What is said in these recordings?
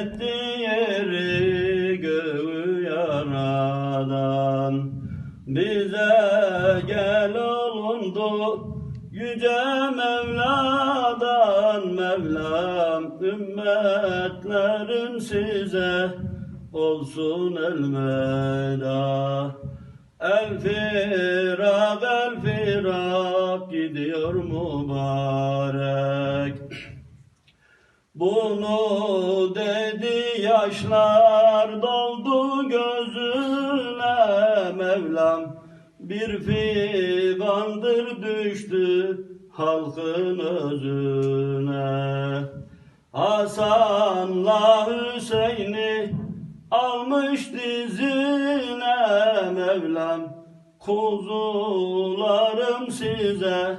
etti yeri göğü yaradan. Bize gel olundu Yüce Mevla'dan. Mevlam ümmetlerin size olsun elveda. El firak el firak gidiyor mübarek Bunu dedi yaşlar doldu gözüne Mevlam. Bir figandır düştü halkın özüne. Hasan'la Hüseyin'i almış dizine Mevlam. Kuzularım size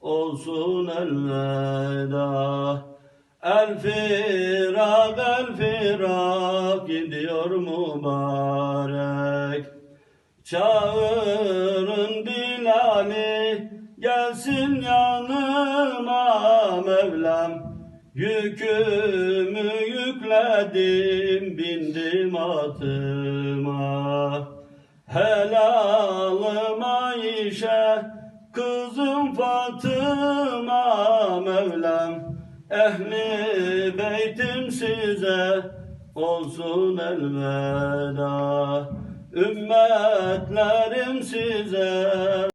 olsun elveda El firak el firak gidiyor mübarek. Çağırın Bilal'i gelsin yanıma Mevlam. Yükümü yükledim bindim atıma. Helalıma işe kızım Fatıma Mevlam Ehli beytim size olsun elveda. Ümmetlerim size